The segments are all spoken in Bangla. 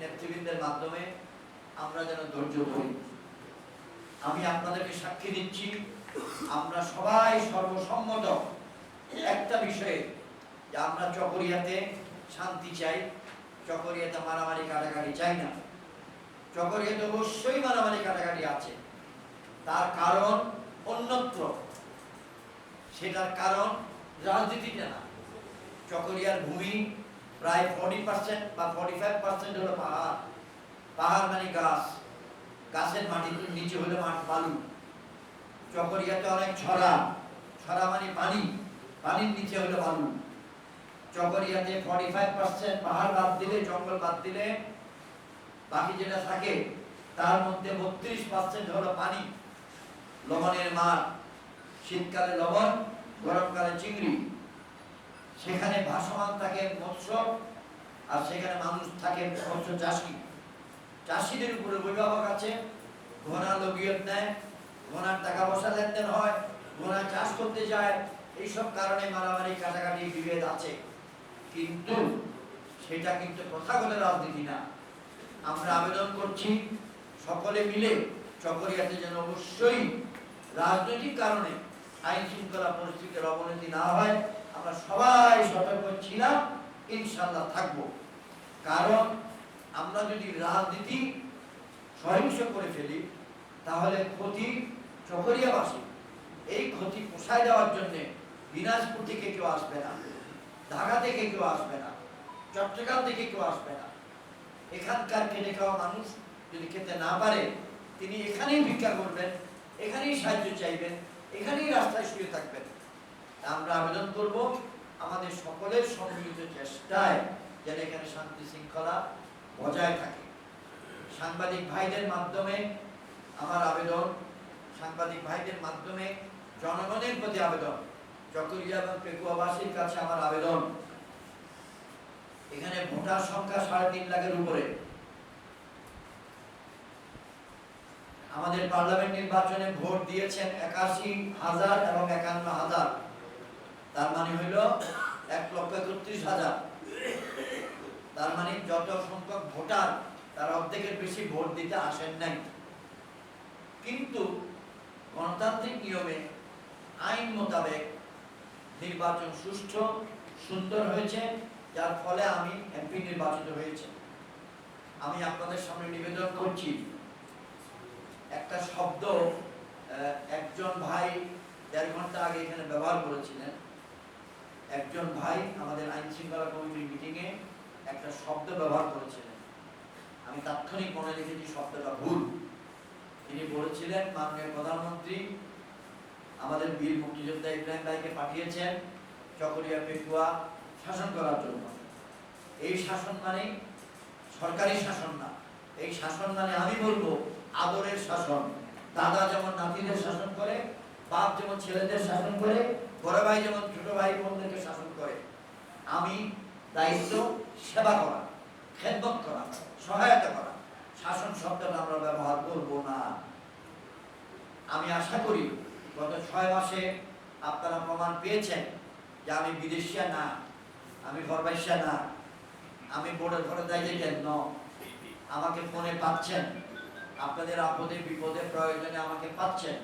নেতৃবৃন্দের মাধ্যমে আমরা যেন ধৈর্য ধরি। আমি আপনাদেরকে সাক্ষী দিচ্ছি, আমরা সবাই সর্বসম্মত একটা বিষয়ে যে আমরা চকরিয়াতে শান্তি চাই, চকরিয়াতে মারামারি কাটাকাটি চাই না। চকরিয়াতে অবশ্যই মারামারি কাটাকাটি আছে। তার কারণ অন্যত্র। সেটার কারণ রাজনীতিতে না। চকরিয়ার ভূমি প্রায় ফর্টি পার্সেন্ট বা ফর্টি ফাইভ পার্সেন্ট হলো পাহাড়। পাহাড় মানে গাছ। গাছের মাটির নিচে হলো মাঠ বালু। চকরিয়াতে অনেক ছড়া। ছড়া মানে পানি। পানির নিচে হলো বালু। চকরিয়াতে ফর্টি ফাইভ পার্সেন্ট পাহাড় বাদ দিলে, জঙ্গল বাদ দিলে, বাকি যেটা থাকে, তার মধ্যে বত্রিশ পার্সেন্ট হলো পানি। লবণের মাঠ শীতকালে লবণ, গরমকালে চিংড়ি। সেখানে ভাসমান থাকে মৎস্য, আর সেখানে মানুষ থাকে মৎস্য চাষি। চাষিদের উপরে অভিভাবক আছে, ঘোড়া লগিয়ত নেয়, ঘোড়ার টাকা পয়সা লেনদেন হয়, ঘোড়া চাষ করতে যায়, এইসব কারণে মারামারি, কাটাকাটি, বিভেদ আছে। কিন্তু সেটা কিন্তু প্রথাগত রাজনীতি না। আমরা আবেদন করছি, সকলে মিলে চকরিয়াতে যেন অবশ্যই রাজনৈতিক কারণে আইন শৃঙ্খলা পরিস্থিতির অবনতি না হয় ছিলাম ইনশাল্লাহ থাকব। কারণ আমরা যদি রাজনীতি সহিংস করে ফেলি, তাহলে ক্ষতি চকরিয়াবাসী। এই ক্ষতি পোষায় দেওয়ার জন্যে দিনাজপুর থেকে কেউ আসবে না ঢাকা থেকে কেউ আসবে না, চট্টগ্রাম থেকে কেউ আসবে না। এখানকার খেটে খাওয়া মানুষ যদি খেতে না পারে, তিনি এখানেই ভিক্ষা করবেন, এখানেই সাহায্য চাইবেন, এখানেই রাস্তায় শুয়ে থাকবেন। আমরা আবেদন করব আমাদের সকলের সম্মিলিত চেষ্টায় যেন এখানে শান্তি শৃঙ্খলা বজায় থাকে। সাংবাদিক ভাইদের মাধ্যমে আমার আবেদন, সাংবাদিক ভাইদের মাধ্যমে জনগণের প্রতি আবেদন চকরিয়া এবং পেকুয়াবাসীর কাছে আমার আবেদন। এখানে ভোটার সংখ্যা সাড়ে তিন লাখের উপরে। আমাদের পার্লামেন্ট নির্বাচনে ভোট দিয়েছেন একাশি হাজার এবং একান্ন হাজার। তার মানে হইল এক লক্ষ একত্রিশ হাজার। তার মানে যত সংখ্যক ভোটার তার অর্ধেকের বেশি ভোট দিতে আসেন নাই। কিন্তু গণতান্ত্রিক নিয়মে আইন মোতাবেক নির্বাচন সুষ্ঠু, সুন্দর হয়েছে, যার ফলে আমি এমপি নির্বাচিত হয়েছে। আমি আপনাদের সামনে নিবেদন করছি, একটা শব্দ একজন ভাই দেড় ঘণ্টা আগে এখানে ব্যবহার করেছিলেন। একজন ভাই আমাদের আইন শৃঙ্খলা কমিটির মিটিংয়ে একটা শব্দ ব্যবহার করেছিলেন। আমি তাৎক্ষণিক মনে রেখেছি শব্দটা ভুল। তিনি বলেছিলেন, মাননীয় প্রধানমন্ত্রী, আমাদের বীর মুক্তিযোদ্ধা ইব্রাহিম ভাইকে পাঠিয়েছেন চকরিয়া পেকুয়া শাসন করার জন্য। এই শাসন মানে সরকারি শাসন না। এই শাসন মানে আমি বলব আদরের শাসন। দাদা যেমন নাতিদের শাসন করে, বাপ যেমন ছেলেদের শাসন করে বড় ভাই যেমন, ছোট ভাই বোনদেরকে শাসন করে, আমি দায়িত্ব সেবা করা, খেদমত করা, সহায়তা করা, শাসন শব্দটা আমরা ব্যবহার করব না। আমি আশা করি গত ছয় মাসে আপনারা প্রমাণ পেয়েছেন যে আমি বিদেশিয়া না, আমি ঘরবাইশা না, আমি বোর্ডের ঘরে দায়িত্ব ন আমাকে ফোনে পাচ্ছেন, আপনাদের আপদে বিপদে প্রয়োজনে আমাকে পাচ্ছেন।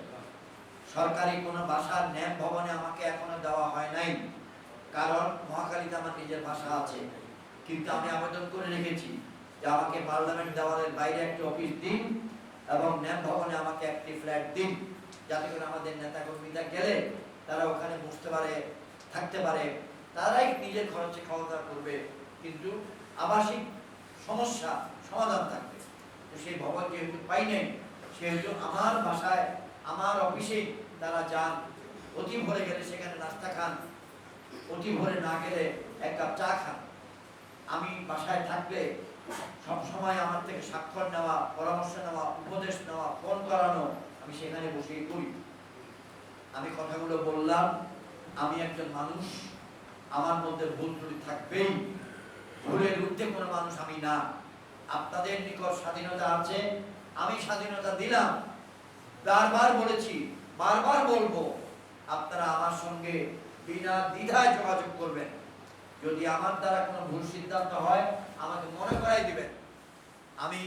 সরকারি কোনো বাসার ন্যাম ভবনে আমাকে এখনও দেওয়া হয় নাই। কারণ মহাকালীতে আমার নিজের ভাষা আছে। কিন্তু আমি আবেদন করে রেখেছি যে আমাকে পার্লামেন্ট দেওয়ালের বাইরে একটি অফিস দিন এবং ন্যাম ভবনে আমাকে একটি ফ্ল্যাট দিন। যাতে করে আমাদের নেতা কর্মীরা গেলে তারা ওখানে বসতে পারে, থাকতে পারে। তারাই নিজের খরচে খাওয়া দাওয়া করবে। কিন্তু আবাসিক সমস্যা, সমাধান থাকবে। সেই ভবন যেহেতু পাই নাই, সেহেতু আমার বাসায় আমার অফিসে তারা যান, অতি ভরে গেলে সেখানে নাস্তা খান, অতি ভরে না গেলে এক কাপ চা খান। আমি বাসায় থাকলে সব সময় আমার থেকে স্বাক্ষর নেওয়া, পরামর্শ নেওয়া, উপদেশ নেওয়া, ফোন করানো আমি সেখানে বসেই করি। আমি কথাগুলো বললাম, আমি একজন মানুষ, আমার মধ্যে ভুল ত্রুটি থাকবেই। ভুলের ঊর্ধ্বে কোনো মানুষ আমি না। আপনাদের নিকট স্বাধীনতা আছে, আমি স্বাধীনতা দিলাম। বারবার বলেছি, বারবার বলব, আপনারা আমার সঙ্গে বিনা দ্বিধায় যোগাযোগ করবেন। যদি আমার দ্বারা কোনো ভুল সিদ্ধান্ত হয়, আমাকে মনে করাই দিবেন। আমি